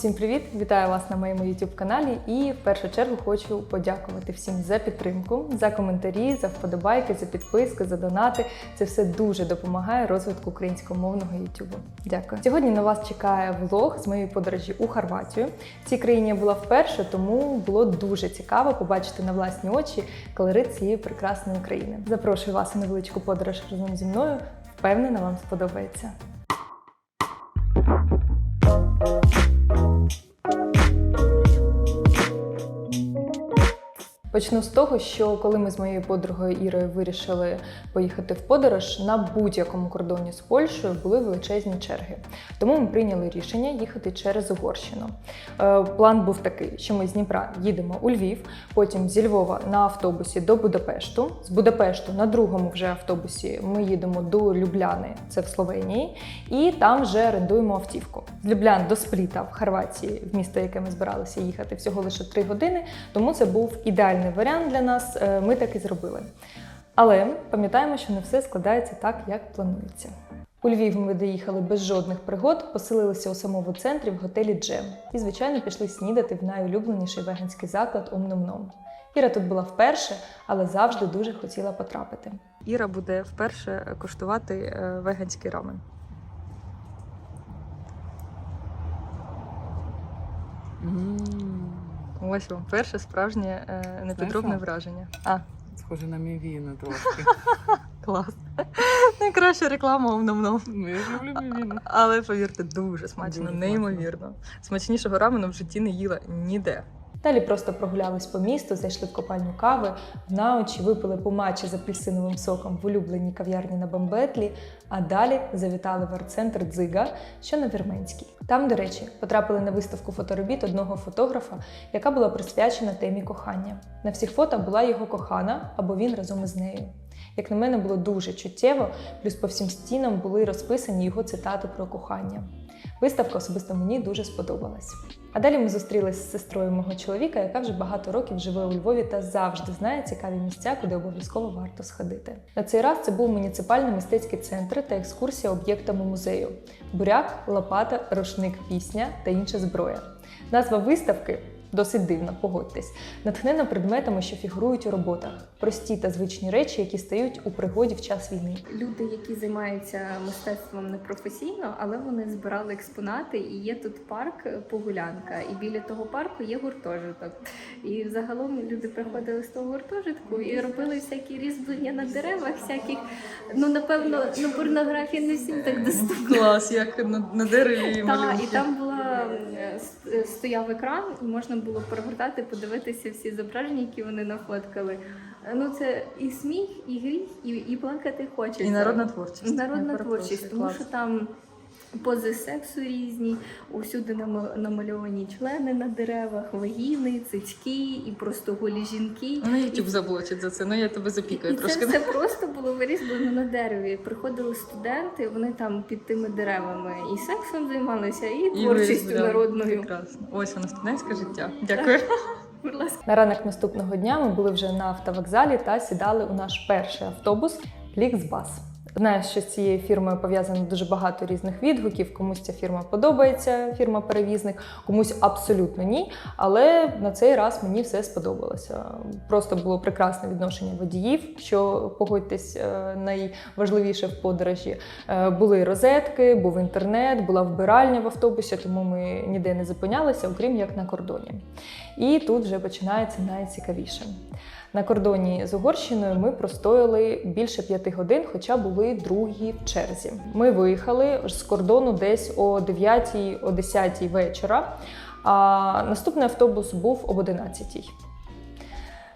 Усім привіт! Вітаю вас на моєму youtube каналі і в першу чергу хочу подякувати всім за підтримку, за коментарі, за вподобайки, за підписки, за донати. Це все дуже допомагає розвитку українськомовного YouTube. Дякую. Сьогодні на вас чекає влог з моєї подорожі у Хорватію. В цій країні я була вперше, тому було дуже цікаво побачити на власні очі колорит цієї прекрасної країни. Запрошую вас у невеличку подорож разом зі мною. Впевнена, вам сподобається. Почну з того, що коли ми з моєю подругою Ірою вирішили поїхати в подорож, на будь-якому кордоні з Польщею були величезні черги. Тому ми прийняли рішення їхати через Угорщину. Е, План був такий, що ми з Дніпра їдемо у Львів, потім зі Львова на автобусі до Будапешту. З Будапешту на другому вже автобусі ми їдемо до Любляни, це в Словенії, і там вже орендуємо автівку. З Люблян до Спліта в Хорватії, в місто, яке ми збиралися їхати, всього лише 3 години. Тому це був ідеальний варіант для нас. е, Ми так і зробили. Але пам'ятаємо, що не все складається так, як планується. У Львів ми доїхали без жодних пригод, поселилися у самому центрі в готелі Джем і, звичайно, пішли снідати в найулюбленіший веганський заклад Ом-Ном-Ном. Іра тут була вперше, але завжди дуже хотіла потрапити. Іра буде вперше куштувати е, веганський рамен. Ось вам перше справжнє е, непідробне Знаєш, враження. А, Схоже на мівіну трошки. клас. Найкраща реклама Ом-Ном-Ном. Ну, я ж люблю мівіну. Але повірте, дуже смачно, Дуже неймовірно. Смачнішого рамену в житті не їла ніде. Далі просто прогулялись по місту, зайшли в копальню кави, на очі випили по матчі з апельсиновим соком в улюбленій кав'ярні на Бамбетлі, а далі завітали в арт-центр Дзига, що на Вірменській. Там, до речі, потрапили на виставку фоторобіт одного фотографа, яка була присвячена темі кохання. На всіх фото була його кохана або він разом із нею. Як на мене, було дуже чуттєво, плюс по всім стінам були розписані його цитати про кохання. Виставка особисто мені дуже сподобалась. А далі ми зустрілися з сестрою мого чоловіка, яка вже багато років живе у Львові та завжди знає цікаві місця, куди обов'язково варто сходити. На цей раз це був муніципальний мистецький центр та екскурсія об'єктами музею: буряк, лопата, рушник, пісня та інша зброя. Назва виставки. Досить дивно, погодьтесь, натхнена предметами, що фігурують у роботах, прості та звичні речі, які стають у пригоді в час війни. Люди, які займаються мистецтвом непрофесійно, але вони збирали експонати, і є тут парк Погулянка. І біля того парку є гуртожиток. І загалом люди приходили з того гуртожитку і робили всякі різьблення на деревах, всяких. Ну напевно, ну порнографія не всім так доступна. Клас, як на, на дереві Та, і там була с- стояв екран, і можна було перегортати, подивитися всі зображення, які вони нафоткали. Е, Ну це і сміх, і гріх, і, і плакати хочеться. І народна творчість. Народна творчість, тому що там пози сексу різні, усюди нама- намальовані члени на деревах, вагіни, цицьки і просто голі жінки. Ну, YouTube заблочить за це, ну я тебе запікаю І це все просто було вирізблено на дереві. Приходили студенти, вони там під тими деревами і сексом займалися, і, творчістю вирізбляли. народною. Прекрасно. Ось воно студентське життя. Дякую. Будь ласка. На ранок наступного дня ми були вже на автовокзалі та сідали у наш перший автобус Flixbus. Знаю, що з цією фірмою пов'язано дуже багато різних відгуків. Комусь ця фірма подобається, фірма-перевізник, комусь абсолютно ні. Але на цей раз мені все сподобалося. Просто було прекрасне відношення водіїв, що погодьтесь, е, найважливіше в подорожі. Е, Були розетки, був інтернет, була вбиральня в автобусі, тому ми ніде не зупинялися, окрім як на кордоні. І тут вже починається найцікавіше. На кордоні з Угорщиною ми простояли більше п'яти годин, хоча були другі в черзі. Ми виїхали з кордону десь о 9 о 10 вечора, а наступний автобус був об 11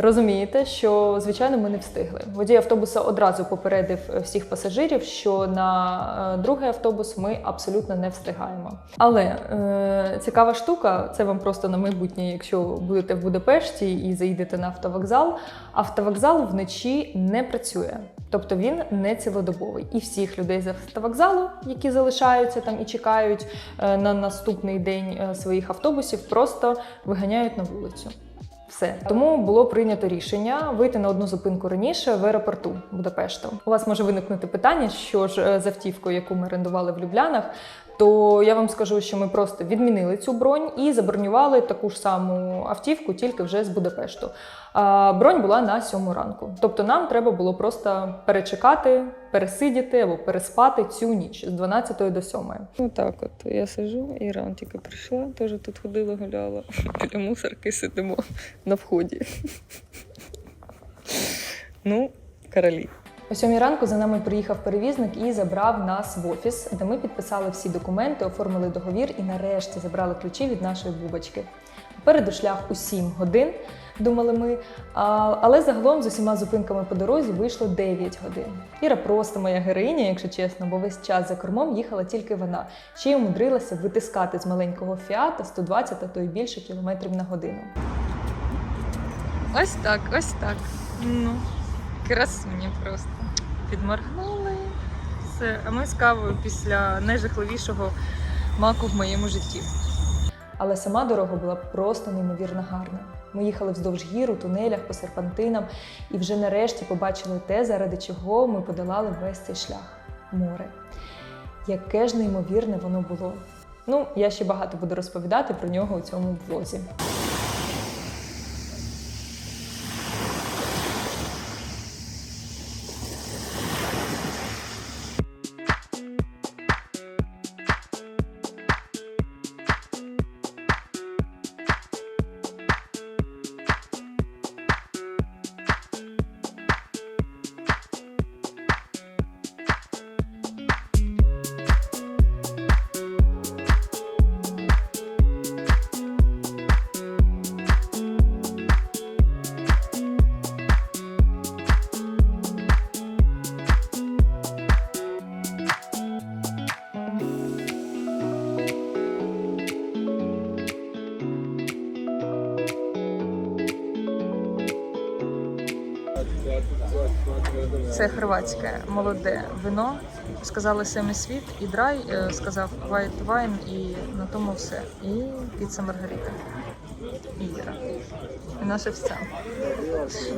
Розумієте, що звичайно ми не встигли. Водій автобуса одразу попередив е, всіх пасажирів, що на е, другий автобус ми абсолютно не встигаємо. Але е, цікава штука, це вам просто на майбутнє, якщо будете в Будапешті і заїдете на автовокзал. Автовокзал вночі не працює. Тобто він не цілодобовий. І всіх людей з автовокзалу, які залишаються там і чекають е, на наступний день своїх автобусів, просто виганяють на вулицю. Все тому було прийнято рішення вийти на одну зупинку раніше в аеропорту Будапешта. У вас може виникнути питання, що ж е, з автівкою, яку ми орендували в Люблянах. То я вам скажу, що ми просто відмінили цю бронь і забронювали таку ж саму автівку, тільки вже з Будапешту. А бронь була на сьому ранку. Тобто нам треба було просто перечекати, пересидіти або переспати цю ніч з 12 до 7. Ну так, от я сижу, Іран тільки прийшла, теж тут ходила, гуляла. Біля мусорки сидимо на вході. Ну, королі. О сьомій ранку за нами приїхав перевізник і забрав нас в офіс, де ми підписали всі документи, оформили договір і нарешті забрали ключі від нашої бубочки. Попереду шлях у 7 годин, думали ми. Але загалом з усіма зупинками по дорозі вийшло 9 годин. Іра просто моя героїня, якщо чесно, бо весь час за кормом їхала тільки вона. Ще й умудрилася витискати з маленького фіата 120, а то й більше кілометрів на годину. Ось так, ось так. Ну, красуні просто. Підморгнули. Все. А ми з кавою після найжахливішого маку в моєму житті. Але сама дорога була просто неймовірно гарна. Ми їхали вздовж гір, у тунелях, по серпантинам, і вже нарешті побачили те, заради чого ми подолали весь цей шлях море. Яке ж неймовірне воно було. Ну, я ще багато буду розповідати про нього у цьому влозі. Це хорватське молоде вино. Сказали семі світ і драй, е, сказав white wine і на тому все. І піца Маргарита. І Іра. І наше все.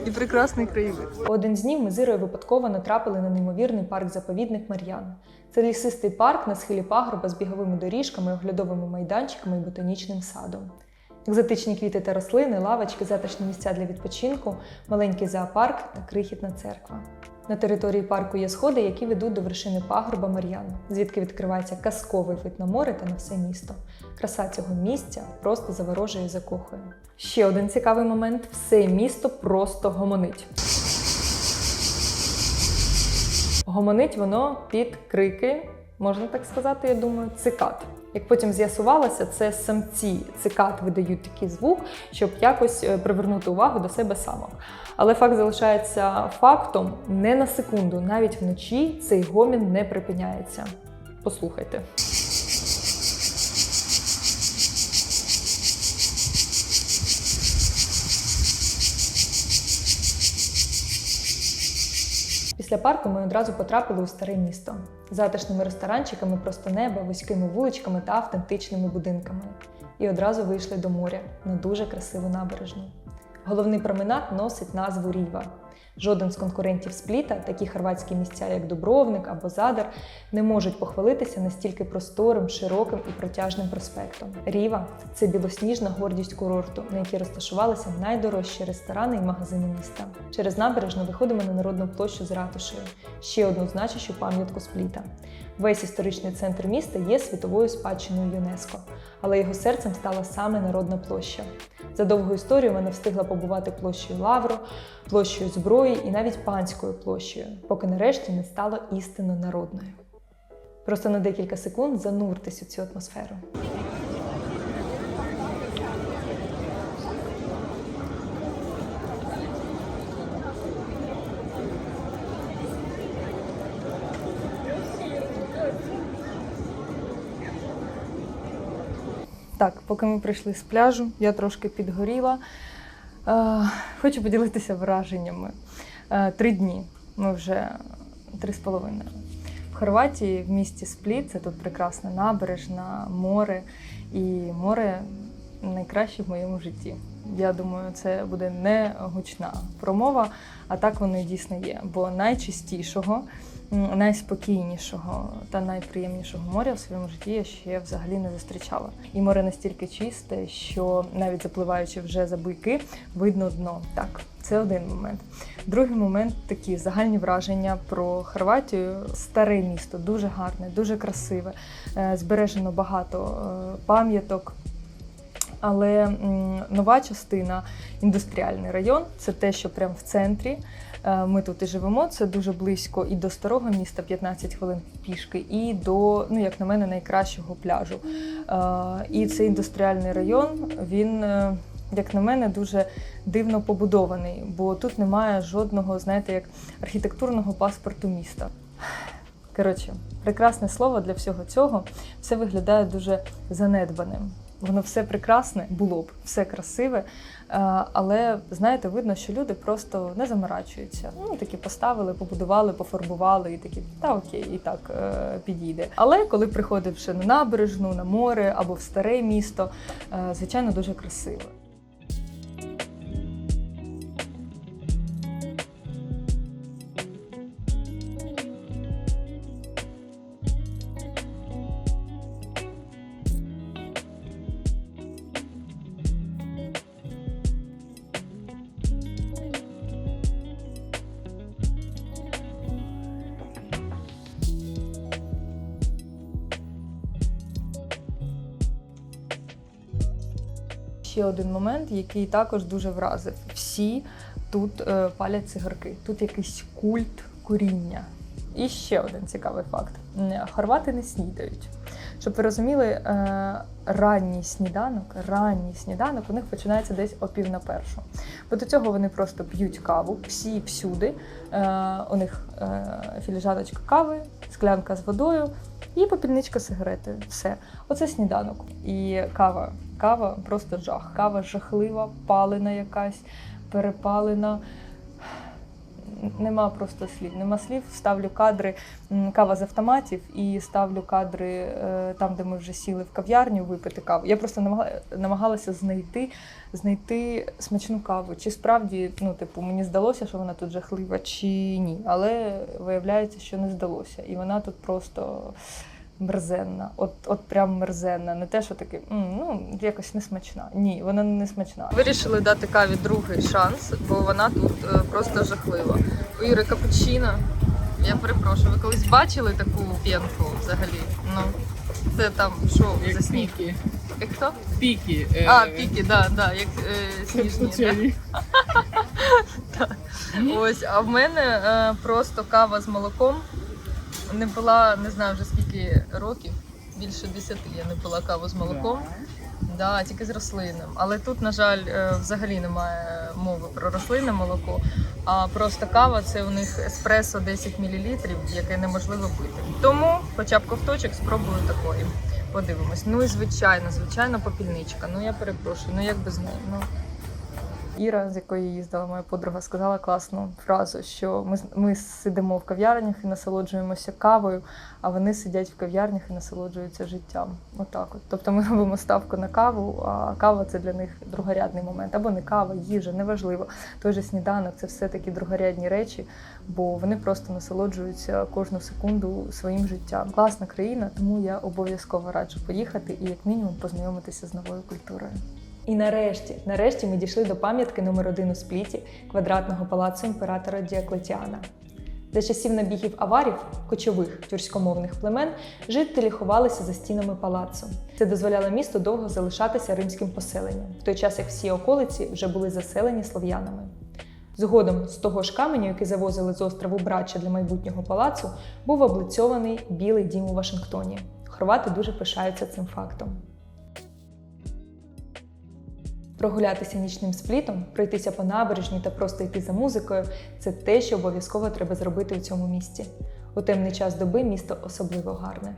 І прекрасний краєвид. Один з днів ми з Ірою випадково натрапили на неймовірний парк-заповідник Мар'ян. Це лісистий парк на схилі пагорба з біговими доріжками, оглядовими майданчиками і ботанічним садом. Екзотичні квіти та рослини, лавочки, затишні місця для відпочинку, маленький зоопарк та крихітна церква. На території парку є сходи, які ведуть до вершини пагорба Мар'ян, звідки відкривається казковий вид на море та на все місто. Краса цього місця просто заворожує і закохує. Ще один цікавий момент: все місто просто гомонить. Гомонить воно під крики, можна так сказати, я думаю, цикад. Як потім з'ясувалося, це самці цикад видають такий звук, щоб якось е, привернути увагу до себе самок. Але факт залишається фактом не на секунду, навіть вночі цей гомін не припиняється. Послухайте. Після парку ми одразу потрапили у старе місто затишними ресторанчиками просто неба, вузькими вуличками та автентичними будинками. І одразу вийшли до моря на дуже красиву набережну. Головний променад носить назву Ріва. Жоден з конкурентів спліта, такі хорватські місця, як Дубровник або Задар, не можуть похвалитися настільки просторим, широким і протяжним проспектом. Ріва це білосніжна гордість курорту, на якій розташувалися найдорожчі ресторани і магазини міста. Через набережну виходимо на народну площу з ратушею, ще одну значущу пам'ятку спліта. Весь історичний центр міста є світовою спадщиною ЮНЕСКО, але його серцем стала саме народна площа. За довгу історію вона встигла побувати площею Лавро, площею зброї і навіть панською площею, поки нарешті не стала істинно народною. Просто на декілька секунд зануртесь у цю атмосферу. Так, поки ми прийшли з пляжу, я трошки підгоріла. Е, хочу поділитися враженнями. Е, три дні. Ми вже три з половиною. В Хорватії, в місті Спліт, це тут прекрасна набережна, море. І море найкраще в моєму житті. Я думаю, це буде не гучна промова, а так воно і дійсно є. Бо найчистішого найспокійнішого та найприємнішого моря в своєму житті я ще взагалі не зустрічала. І море настільки чисте, що навіть запливаючи вже за буйки, видно дно. Так, це один момент. Другий момент такі загальні враження про Хорватію. Старе місто, дуже гарне, дуже красиве, е, збережено багато е, пам'яток. Але нова частина, індустріальний район, це те, що прямо в центрі. Е, Ми тут і живемо. Це дуже близько і до старого міста 15 хвилин пішки, і до, ну як на мене, найкращого пляжу. Е, І цей індустріальний район, він, е, як на мене, дуже дивно побудований, бо тут немає жодного, знаєте, як архітектурного паспорту міста. Коротше, прекрасне слово для всього цього. Все виглядає дуже занедбаним. Воно все прекрасне було б, все красиве, е, але знаєте, видно, що люди просто не заморачуються. Ну такі поставили, побудували, пофарбували і такі, та окей, і так е, підійде. Але коли приходивши на набережну, на море або в старе місто, е, звичайно, дуже красиво. Ще один момент, який також дуже вразив. Всі тут е, палять цигарки. Тут якийсь культ куріння. І ще один цікавий факт: хорвати не снідають. Щоб ви розуміли, е, ранній сніданок, ранній сніданок у них починається десь о пів на першу. Бо до цього вони просто п'ють каву, всі всюди. Е, у них філіжаночка кави, склянка з водою і попільничка сигарети. Все. Оце сніданок. І кава. Кава просто жах. Кава жахлива, палена якась, перепалена. Нема просто слів. Нема слів. Ставлю кадри кава з автоматів і ставлю кадри е, там, де ми вже сіли в кав'ярню випити каву. Я просто намагалася знайти, знайти смачну каву. Чи справді, ну, типу, мені здалося, що вона тут жахлива, чи ні. Але виявляється, що не здалося. І вона тут просто мерзенна. От, от прям мерзенна. Не те, що таке, «М, ну, якось не смачна. Ні, вона не смачна. Вирішили дати каві другий шанс, бо вона тут е, просто жахлива. У Іри капучино. Я перепрошую, ви колись бачили таку п'янку взагалі? Ну, це там що за сніг? піки. Як хто? Піки. е, А, піки, да, да, як е, сніжні. Да. Ось, а в мене е, просто кава з молоком. Не пила, не знаю вже скільки років, більше 10 я не пила каву з молоком. Да, тільки з рослинним. Але тут, на жаль, е, взагалі немає мови про рослинне молоко. А просто кава це у них еспресо 10 мл, яке неможливо пити. Тому, хоча б ковточок, спробую такої. Подивимось. Ну і звичайно, звичайно, попільничка. Ну я перепрошую, ну як без неї. Ну Іра, з якою їздила, моя подруга, сказала класну фразу, що ми, ми сидимо в кав'ярнях і насолоджуємося кавою, а вони сидять в кав'ярнях і насолоджуються життям. Отак от. Тобто ми робимо ставку на каву, а кава це для них другорядний момент. Або не кава, їжа, неважливо. Той же сніданок це все такі другорядні речі, бо вони просто насолоджуються кожну секунду своїм життям. Класна країна, тому я обов'язково раджу поїхати і як мінімум познайомитися з новою культурою. І нарешті, нарешті ми дійшли до пам'ятки номер один у спліті квадратного палацу імператора Діоклетіана. За часів набігів аварів, кочових тюркськомовних племен, жителі ховалися за стінами палацу. Це дозволяло місту довго залишатися римським поселенням, в той час як всі околиці вже були заселені слов'янами. Згодом з того ж каменю, який завозили з острову Брача для майбутнього палацу, був облицьований білий дім у Вашингтоні. Хорвати дуже пишаються цим фактом. Прогулятися нічним сплітом, пройтися по набережні та просто йти за музикою це те, що обов'язково треба зробити у цьому місті. У темний час доби місто особливо гарне.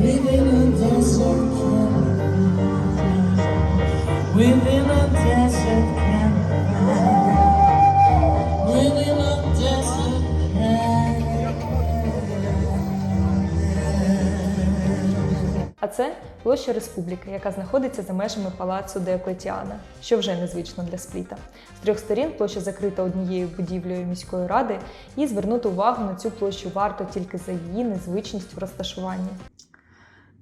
Living це площа Республіки, яка знаходиться за межами палацу Деоклетіана, що вже незвично для спліта. З трьох сторін площа закрита однією будівлею міської ради, і звернути увагу на цю площу варто тільки за її незвичність в розташуванні.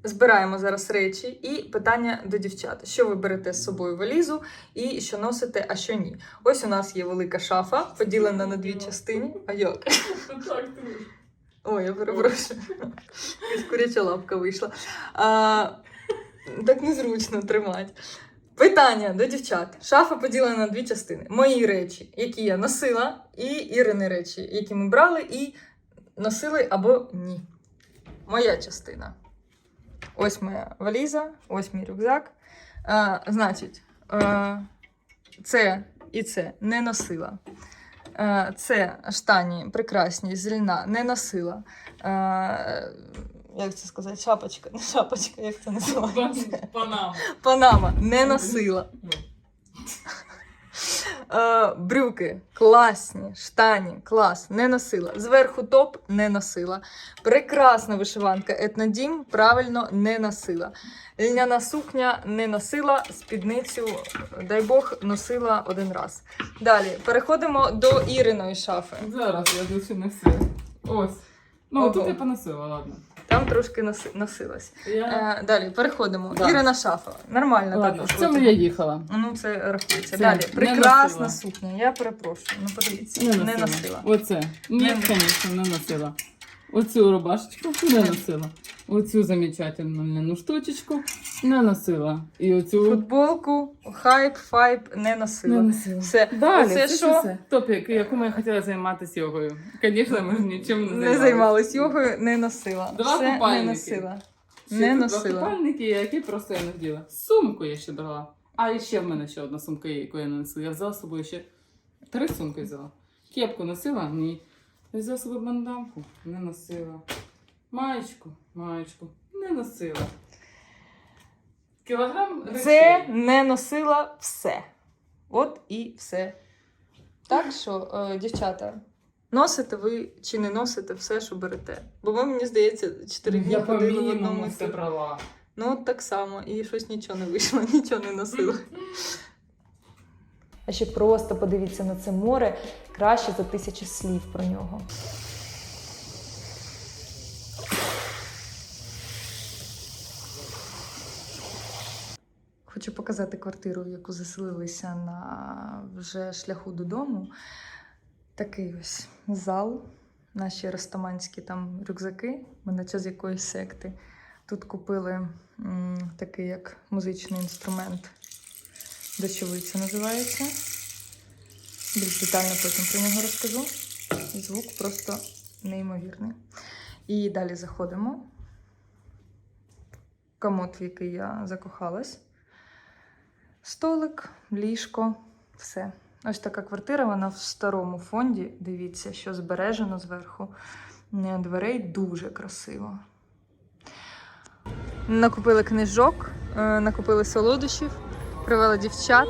Збираємо зараз речі і питання до дівчат: що ви берете з собою валізу і що носите, а що ні. Ось у нас є велика шафа, поділена на дві частини. А як? Ой, я перепрошую. Якась куряча лапка вийшла. А, так незручно тримати. Питання до дівчат. Шафа поділена на дві частини. Мої речі, які я носила, і Ірини речі, які ми брали і носили або ні. Моя частина. Ось моя валіза, ось мій рюкзак. А, значить, е, це і це не носила. Е, Це штані прекрасні, з льна, не носила. Е, Як це сказати? Шапочка, не шапочка, як це називається? Панама. Панама не носила. Е, брюки класні, штані, клас, не носила. Зверху топ не носила. Прекрасна вишиванка етнодім, правильно не носила. Льняна сукня не носила, спідницю, дай Бог, носила один раз. Далі переходимо до Іриної шафи. Зараз я досі не все. Ось. Ну, Ого. тут я поносила, ладно. Там трошки носи- носилась. Я... Е, далі переходимо. Да. Ірина шафа. Нормально Ладно, також. в цьому я їхала. Ну, це рахується. Це Далі. не Прекрасна носила. сукня. Я перепрошую. Ну, подивіться, Не носила. Оце. Ні, Не- звісно, не носила. Оцю рубашечку не носила. Оцю замечательну льняну штучечку не носила. І оцю Футболку, хайп, файп не носила. не носила. Все. Далі, Оце це що? все. Топік, якому я хотіла займатися йогою. Звісно, ми ж нічим не Не займалися. займалась йогою, не носила. Два Все не купальники. носила. Ще Не носила. Два купальники, які просто я не вділа. Сумку я ще брала. А і ще в мене ще одна сумка яку я не носила. Я взяла з собою ще три сумки взяла. Кепку носила? Ні. Я взяла з собою бандамку? Не носила. Маєчку? Маєчку. Не носила. Кілограм Це речей. не носила все. От і все. Так що, е, дівчата, носите ви чи не носите все, що берете. Бо ви, мені здається, 4 дні Я ходили в одному. мінімуму все брала. Ну, от так само. І щось нічого не вийшло, нічого не носила. А ще просто подивіться на це море краще за тисячі слів про нього. Хочу показати квартиру, в яку заселилися на вже шляху додому. Такий ось зал, наші ростоманські там рюкзаки, наче з якоїсь секти. Тут купили м, такий як музичний інструмент. Дощовиця називається. Більш детально потім про нього розкажу. Звук просто неймовірний. І далі заходимо. Комод, в який я закохалась. Столик, ліжко, все. Ось така квартира, вона в старому фонді. Дивіться, що збережено зверху. Е, Дверей дуже красиво. Накупили книжок, е, накупили солодощів, привели дівчат.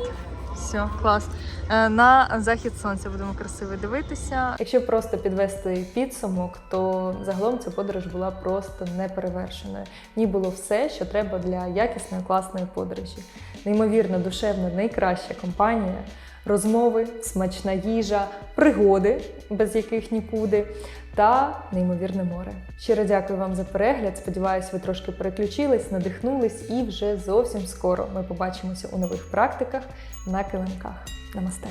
Все, клас. Е, На захід сонця будемо красиво дивитися. Якщо просто підвести підсумок, то загалом ця подорож була просто неперевершеною. В було все, що треба для якісної класної подорожі. Неймовірно душевна, найкраща компанія, розмови, смачна їжа, пригоди, без яких нікуди, та неймовірне море. Щиро дякую вам за перегляд. Сподіваюсь, ви трошки переключились, надихнулись, і вже зовсім скоро ми побачимося у нових практиках на килимках. Намасте!